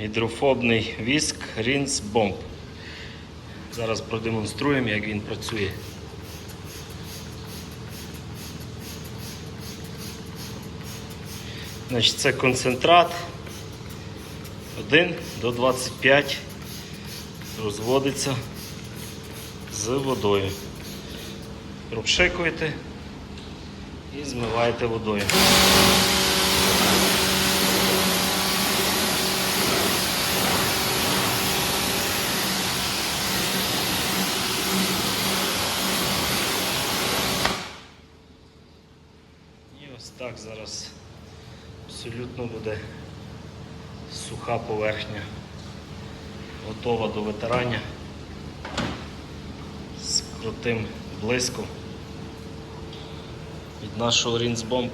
гідрофобний віск Рінс Бомб. Зараз продемонструємо, як він працює. Значить, це концентрат 1 до 25 розводиться з водою. Пропшикуєте і змиваєте водою. Ось так зараз абсолютно буде суха поверхня, готова до витирання з крутим блиском від нашого рінсбомб.